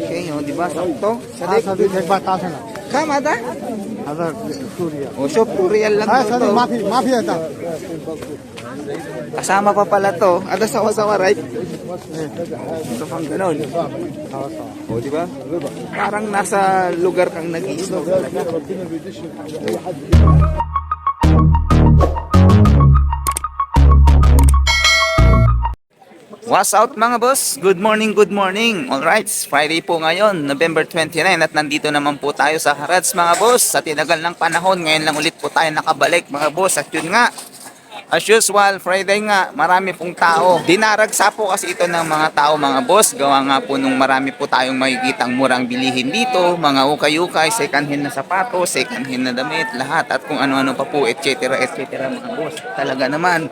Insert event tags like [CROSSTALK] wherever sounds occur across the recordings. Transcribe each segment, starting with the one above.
Okay, oh, di ba? Sakto. Sadik. Ah, sadik, batasan lang. Kama ta? Ada tutorial. O, oh, so tutorial lang ah, to. Mafi, mafi ata. Kasama pa pala to. Ada sawa-sawa, right? Ito pang ganun. O, di ba? Parang nasa lugar kang nag-i-snow talaga. What's out mga boss? Good morning, good morning. Alright, Friday po ngayon, November 29 at nandito naman po tayo sa Harads mga boss. Sa tinagal ng panahon, ngayon lang ulit po tayo nakabalik mga boss. At yun nga, As usual, Friday nga, marami pong tao. Dinaragsa po kasi ito ng mga tao, mga boss. Gawa nga po nung marami po tayong makikitang murang bilihin dito. Mga ukay-ukay, second hand na sapatos, second hand na damit, lahat. At kung ano-ano pa po, etc. etc. mga boss. Talaga naman,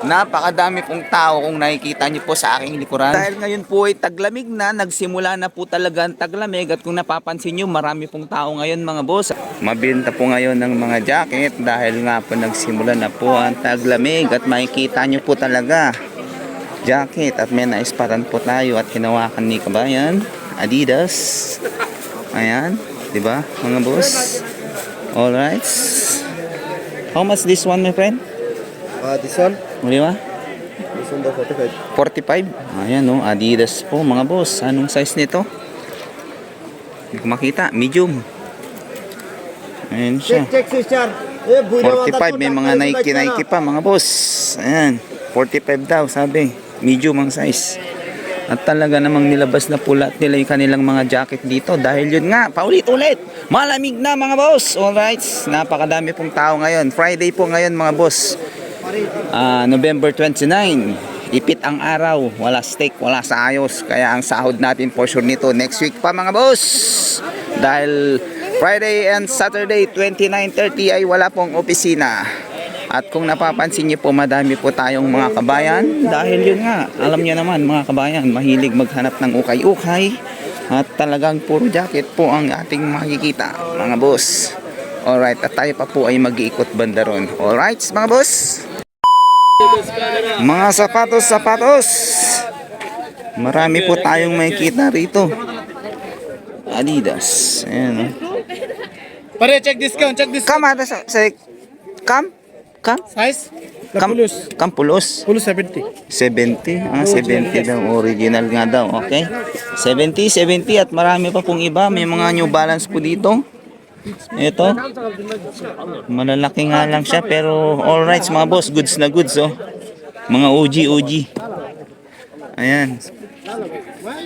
napakadami pong tao kung nakikita niyo po sa aking likuran. Dahil ngayon po ay taglamig na, nagsimula na po talaga ang taglamig. At kung napapansin niyo, marami pong tao ngayon mga boss. Mabinta po ngayon ng mga jacket dahil nga po nagsimula na po ang taglamig at makikita nyo po talaga. Jacket at may naisparan po tayo at hinawakan ni Kabayan Adidas. Ayan di ba mga boss? Alright how much this one my friend? Uh, this one, di ba? This one the 45. 45 ayan no Adidas po mga boss. Anong size nito? Hindi ko makita. Medium. Ayan siya. Check sister. Eh, buina 45 may mga Nike Nike pa mga boss. Ayan, 45 daw sabi. Medium ang size. At talaga namang nilabas na pula nila yung kanilang mga jacket dito dahil yun nga, paulit-ulit. Malamig na mga boss. Alright, napakadami pong tao ngayon. Friday po ngayon mga boss. Ah, November 29. Ipit ang araw, wala steak, wala sa ayos. Kaya ang sahod natin for sure nito next week pa mga boss. Dahil Friday and Saturday 29.30 ay wala pong opisina. At kung napapansin niyo po, madami po tayong mga kabayan. Dahil yun nga, alam niyo naman mga kabayan, mahilig maghanap ng ukay-ukay. At talagang puro jacket po ang ating makikita, mga boss. Alright, at tayo pa po ay mag-iikot banda ron. Alright, mga boss. Mga sapatos, sapatos. Marami po tayong makikita rito. Adidas. Ayan, oh. Pare, check discount, check discount. Kam ada sa, sa kam? Kam? Size? Kam, pulos. Full 70. 70. Ah, 70 daw. Original nga daw. Okay. 70, 70 at marami pa pong iba. May mga New Balance po dito. Ito. Malalaki nga lang siya pero alright mga boss. Goods na goods oh. Mga OG, OG. Ayan.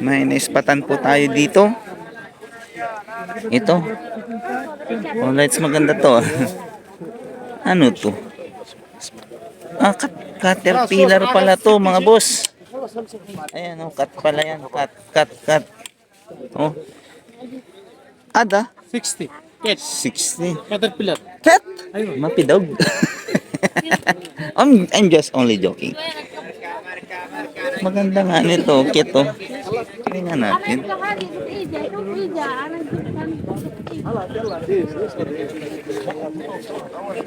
May naispatan po tayo dito. Ito. Alright, maganda to. ano to? Ah, cat, caterpillar pala to mga boss. Ayan oh, cat pala yan. Cat, cat, cat. Oh. Ada? 60. Cat. 60. Caterpillar. Cat? Mapidog. [LAUGHS] I'm, I'm just only joking. Maganda nga nito, kit oh. Tingnan natin.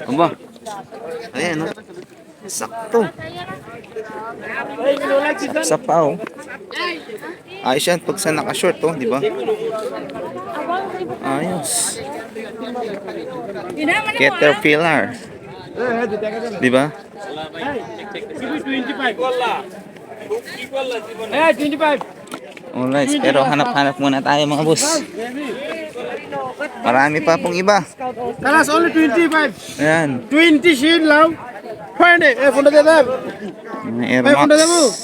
Aba. Ayan oh. Sakto. Sa pa oh. Ayos yan pag sa naka-short oh, di ba? Ayos. Caterpillar. Di ba? Eh, 25. Alright, pero hanap-hanap muna tayo mga boss. Marami pa pong iba. Kalas only 25. Ayan, 20 shin lang. Pwede. Eh, funda dem. mga Air Eh, funda mo. Max.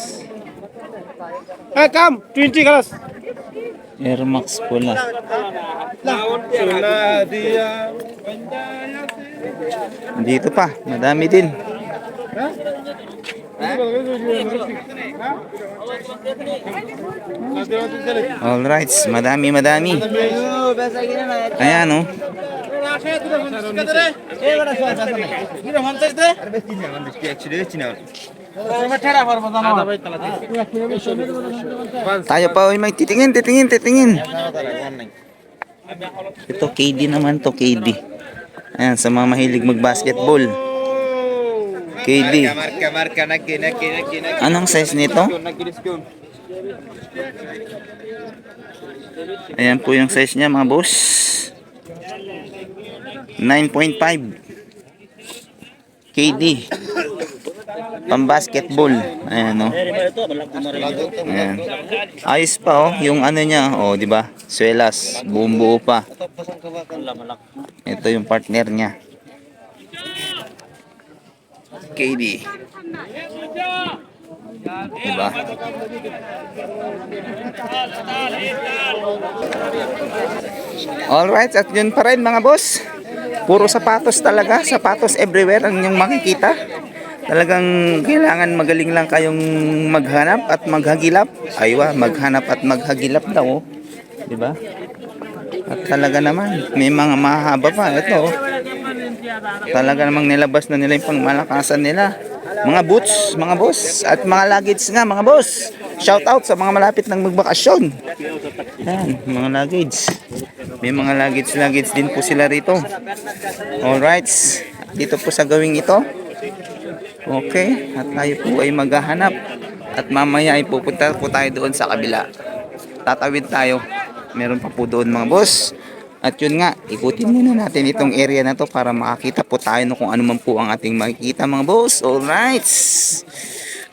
Eh, come. 20 kalas. Air Max pula. Dito pa, madami din. Alright, madami, madami. Ayan oh. Tayo pa oy may titingin, titingin, titingin. Ito KD naman to, KD. Ayan, sa mga mahilig mag-basketball. KD. Marka, marka, nagki, nagki, nagki, nagki. Anong size nito? Ayan po yung size niya mga boss. 9.5 KD. Pang basketball. Ayan no. Ayan. Ayos pa oh, yung ano niya, oh, di ba? Swelas, buong buo pa. Ito yung partner niya. KD. Diba? Alright, at yun pa rin mga boss. Puro sapatos talaga, sapatos everywhere ang yung makikita. Talagang kailangan magaling lang kayong maghanap at maghagilap. Aywa, maghanap at maghagilap daw. oh. Di ba? At talaga naman, may mga mahaba pa. Ito, oh. Talaga namang nilabas na nila yung pangmalakasan nila. Mga boots, mga boss, at mga luggage nga, mga boss. Shout out sa mga malapit ng magbakasyon. Yan, mga luggage. May mga luggage, luggage din po sila rito. Alright, dito po sa gawing ito. Okay, at tayo po ay maghahanap. At mamaya ay pupunta po tayo doon sa kabila. Tatawid tayo. Meron pa po doon mga boss. At yun nga, ikutin muna natin itong area na to para makakita po tayo no kung ano man po ang ating makikita mga boss. Alright.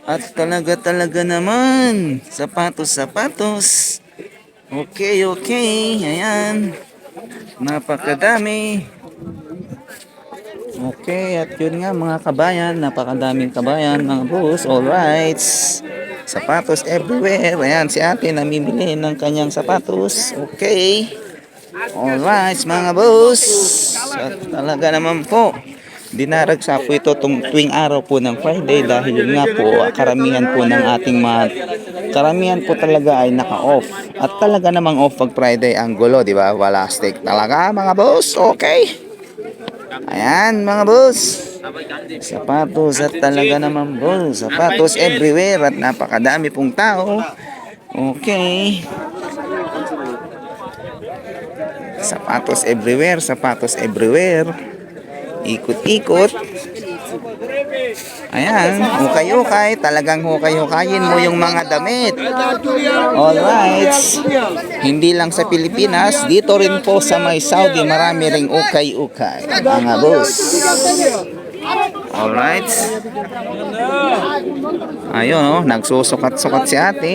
At talaga talaga naman. Sapatos, sapatos. Okay, okay. Ayan. Napakadami. Okay, at yun nga mga kabayan, napakadaming kabayan mga boss. Alright. Sapatos everywhere. Ayan, si ate namimili ng kanyang sapatos. Okay. Alright, mga boss. Talaga naman po. Dinaragsa po ito tung tuwing araw po ng Friday dahil nga po karamihan po ng ating mga karamihan po talaga ay naka-off. At talaga namang off pag Friday ang gulo, di ba? Wala steak talaga mga boss. Okay. Ayan mga boss. Sapatos at talaga naman boss. Sapatos everywhere at napakadami pong tao. Okay. Sapatos everywhere, sapatos everywhere. Ikot-ikot. Ayan, hukay-hukay. Talagang hukay-hukayin mo yung mga damit. Alright. Hindi lang sa Pilipinas, dito rin po sa may Saudi, marami ring ukay-ukay. Mga boss. Alright. Ayun, oh, nagsusukat-sukat si ate.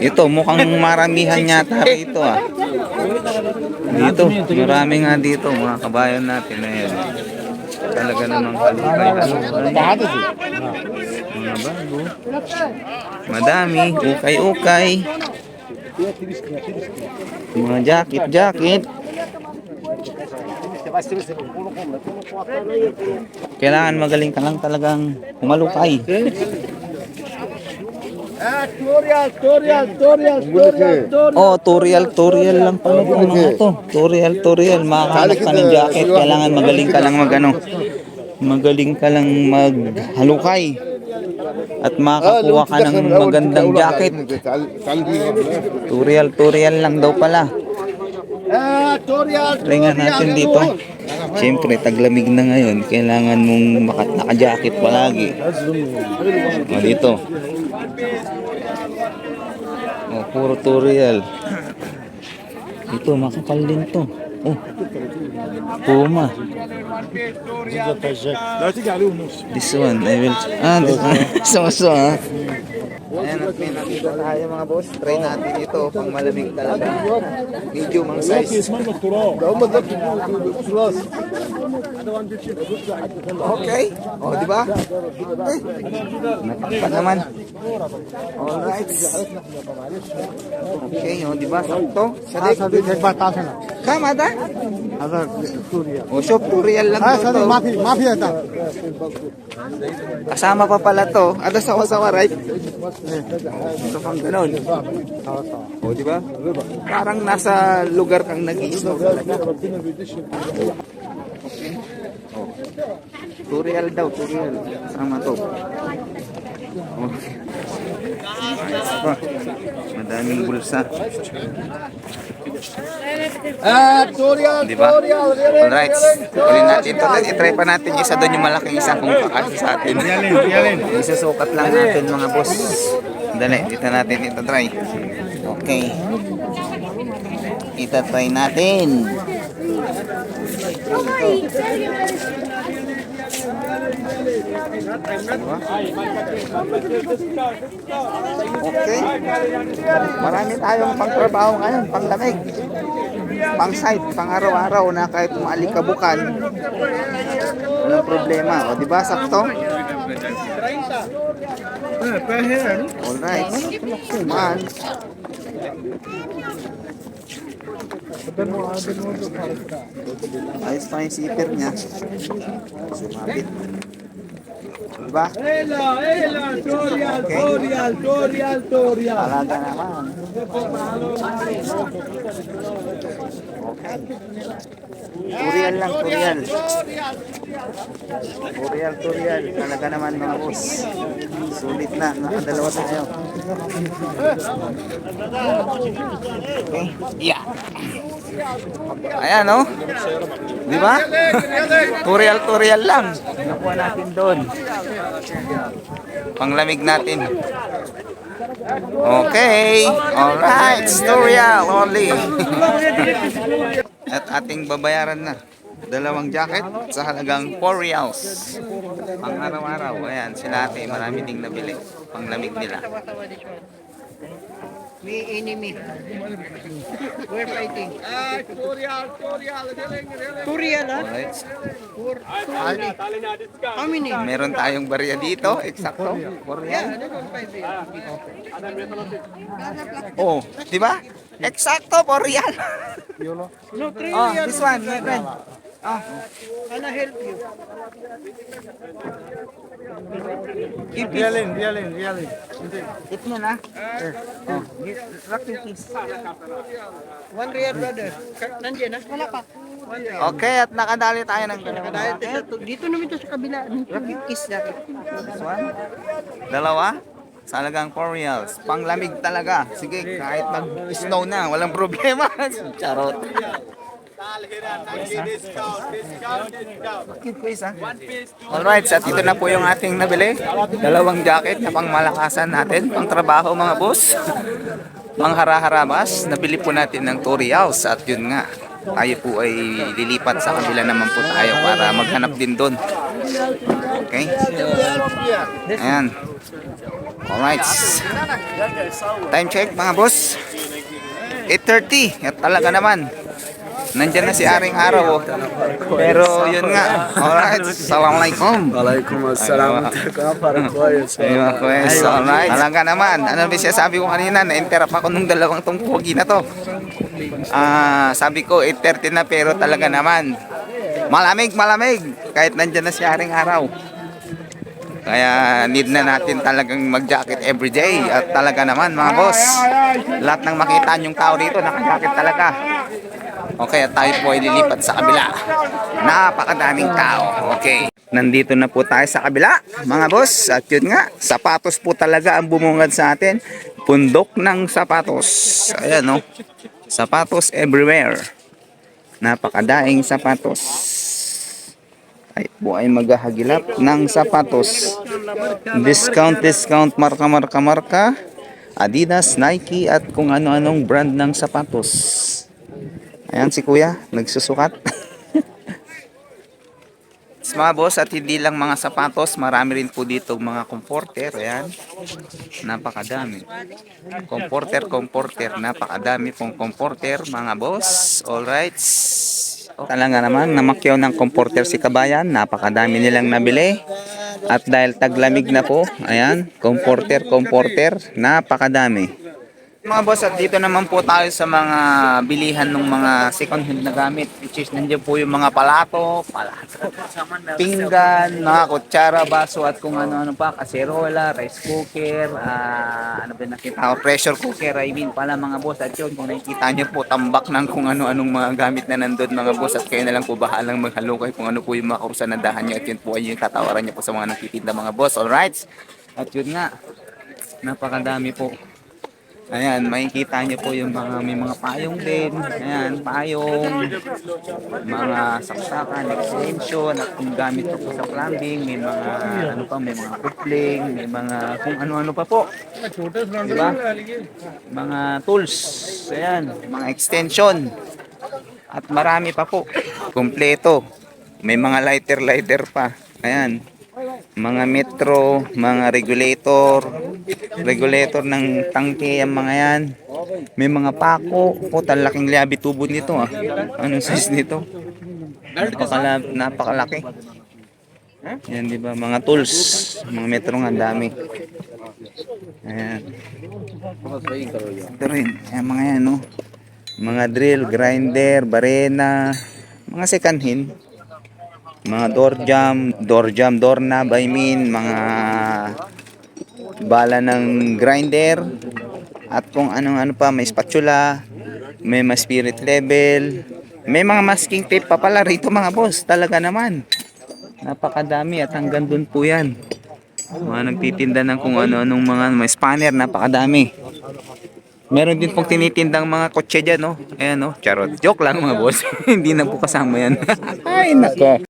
Ito, mukhang maramihan yata rito ah. Dito, marami nga dito mga kabayan natin na yun. Talaga namang halukay-halukay. Mga bago. Madami, ukay-ukay. Mga jacket-jacket. Kailangan magaling ka lang talagang humalukay. Tutorial, tutorial, tutorial, tutorial, tutorial. Oh, tutorial, tutorial lang pala po mga to. Tutorial, tutorial. Makahanap ka ng jacket. Kailangan magaling ka lang mag ano. Magaling ka lang maghalukay. At makakuha ka ng magandang jacket. Tutorial, tutorial lang daw pala. Ah, nga natin dito. Siyempre, taglamig na ngayon. Kailangan mong naka-jacket palagi. O, dito. O, puro tutorial. Ito, makapal din to. Oh, Puma. This one, I will... Ah, this one. [LAUGHS] Sumaso, ha? Ayan at may tayo mga boss. Try natin ito pang malamig talaga. Medium ang size. Okay. O, oh, di ba? Eh. Natakpa naman. Alright. Okay, o, oh, di ba? Sakto. Sadik. Sadik. Sadik. Sadik. है ना Kama da? अगर सूर्य O, shop tutorial lang हाँ daw sir to. माफी माफी है sir Kasama pa pala to. Ada sawa-sawa, right? Ito pang ganun. O, di ba? Parang nasa lugar kang nag-i-snow talaga. Oh. Tutorial daw, tutorial. Sama to. Oh. Ayos pa. Madaming bulsa. Ah, tutorial, Di ba? tutorial. Alright. Ulit natin ito. I-try pa natin isa doon yung malaking isa kung kakasya sa atin. Isusukat lang natin mga boss. Dali, dito natin ito try. Okay. Ito try natin. Okay. Marami tayong pangtrabaho ngayon, panglamig. Pang site, pang araw-araw na kahit maalikabukan. Walang problema. O, di ba, sakto? Alright. Man. Ayos pa yung zipper niya. Sumabit. Diba? Ela, ela, tutorial, tutorial, tutorial, tutorial. Talaga naman. Okay. Turial lang, turial. Turial, turial. Talaga naman mga boss. Sulit na. Nakadalawa tayo. Okay. Yeah. Ayan, no? Di ba? Turial lang. Nakuha natin doon. Panglamig natin. Okay. Alright. Tutorial only. At ating babayaran na. Dalawang jacket sa halagang 4 reals. Pang araw-araw. Ayan, sila ate. Marami ding nabili. Panglamig nila. We enemy. We're fighting. Korea na? Alright. How many? Meron tayong barya dito. Eksakto. 4 reals. Oh, di ba? Eksakto, 4 real. [LAUGHS] No, three Oh, this one, my friend. Oh, Can I help you? keep it. Realin, realin, realin. It mo na. Oh, rock your keys. One real, brother. Nandiyan na? Wala pa. Real. Okay, at nakadali tayo ng jacket. dito, naman ito sa kabila. Rocket kiss na. This one. Dalawa. Halagang 4 reals. Panglamig talaga. Sige, kahit mag-snow na, walang problema. [LAUGHS] Charot. Cute face, ha? Alright, at ito na po yung ating nabili. Dalawang jacket na pang malakasan natin, pang trabaho mga boss. [LAUGHS] pang hara-harabas, nabili po natin ng 2 reals at yun nga. Tayo po ay lilipat sa kabila naman po tayo para maghanap din doon. Okay? Ayan. Alright. Time check mga boss. 8.30. At talaga naman. Nandyan na si Aring Araw. Oh. Pero yun nga. Alright. Assalamualaikum. Waalaikumsalam. Ayun ako eh. So, alright. Talaga naman. Ano ba siya sabi ko kanina? Na-interrupt ako nung dalawang tong pogi na to. Ah, sabi ko 8.30 na pero talaga naman. Malamig, malamig. Kahit nandyan na si Aring Araw. Kaya need na natin talagang mag-jacket every day. At talaga naman mga boss. Lahat ng makita yung tao dito, naka-jacket talaga. Okay, tayo po ay lilipat sa kabila. Napakadaming tao. Okay. Nandito na po tayo sa kabila, mga boss. At yun nga, sapatos po talaga ang bumungad sa atin. Pundok ng sapatos. Ayan, no? Sapatos everywhere. Napakadaing sapatos. Ay po ay maghahagilap ng sapatos. Discount, discount, marka, marka, marka. Adidas, Nike at kung ano-anong brand ng sapatos. Ayan si kuya, nagsusukat. mga boss at hindi lang mga sapatos, marami rin po dito mga comforter. Ayan. Napakadami. Comforter, comforter. Napakadami pong comforter mga boss. Alright. Talaga naman, namakyaw ng comforter si Kabayan. Napakadami nilang nabili. At dahil taglamig na po, ayan, comforter, comforter. Napakadami. Mga boss, at dito naman po tayo sa mga bilihan ng mga second hand na gamit. Which is, nandiyan po yung mga palato, palato, [LAUGHS] pinggan, mga kutsara, baso, at kung ano-ano pa, kaserola, rice cooker, ah, ano ba nakita ko, pressure cooker, I mean pala mga boss. At yun, kung nakikita niyo po, tambak ng kung ano-anong mga gamit na nandun mga boss. At kayo na lang po bahalang maghalukay kung ano po yung mga kausanadahan niyo. At yun po ay yung tatawaran niyo po sa mga nagtitinda mga boss. Alright? At yun nga, napakadami po. Ayan, makikita niyo po yung mga may mga payong din. Ayan, payong, mga saksakan, extension, at kung gamit po po sa plumbing, may mga ano pa, may mga coupling, may mga kung ano-ano pa po. Diba? Mga tools. Ayan, mga extension. At marami pa po. Kompleto. May mga lighter-lighter pa. Ayan. Mga metro, mga regulator, regulator ng tangke, ang mga yan. May mga pako. Po, talaking labi tubo nito ah. Anong size nito? Napakala, napakalaki. Yan, di ba? Mga tools. Mga metro nga, dami. Ayan. Ito rin. Ayan, mga yan, no? Mga drill, grinder, barena, mga second hand. Mga door jam, door jam, doorknob, I mean, mga bala ng grinder. At kung anong ano pa, may spatula, may mga spirit level, may mga masking tape pa pala rito mga boss. Talaga naman. Napakadami at hanggang dun po yan. Mga nagtitinda ng kung ano-anong mga may spanner, napakadami. Meron din pong tinitindang mga kotse dyan, no? Ayan, no? Charot. Joke lang, mga boss. [LAUGHS] Hindi na po kasama yan. [LAUGHS] Ay, nako.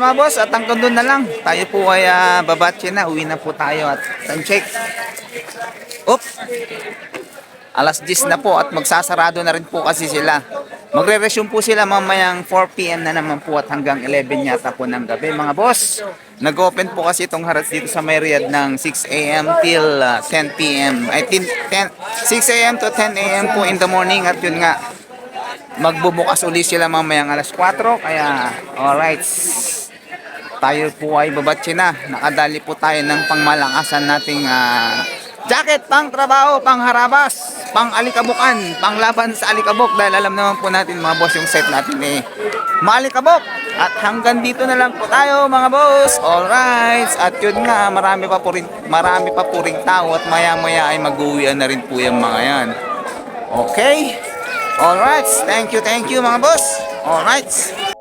Mga boss, at hanggang doon na lang. Tayo po ay uh, babatche na. Uwi na po tayo at time check. Oop! Alas 10 na po at magsasarado na rin po kasi sila. Magre-resume po sila mamayang 4pm na naman po at hanggang 11 yata po ng gabi mga boss. Nag-open po kasi itong harats dito sa Myriad ng 6am till uh, 10pm. I think 10, 6am to 10am po in the morning at yun nga magbubukas uli sila mamayang alas 4 kaya alright tayo po ay babatsi na. Nakadali po tayo ng pangmalakasan nating ah, jacket pang trabaho pang harabas pang alikabukan pang laban sa alikabok. Dahil alam naman po natin mga boss yung set natin eh malikabok at hanggang dito na lang po tayo mga boss. Alright at yun nga marami pa po rin marami pa po rin tao at maya maya ay mag-uwian na rin po yung mga yan. Okay? Alright, thank you, thank you mga boss. Alright.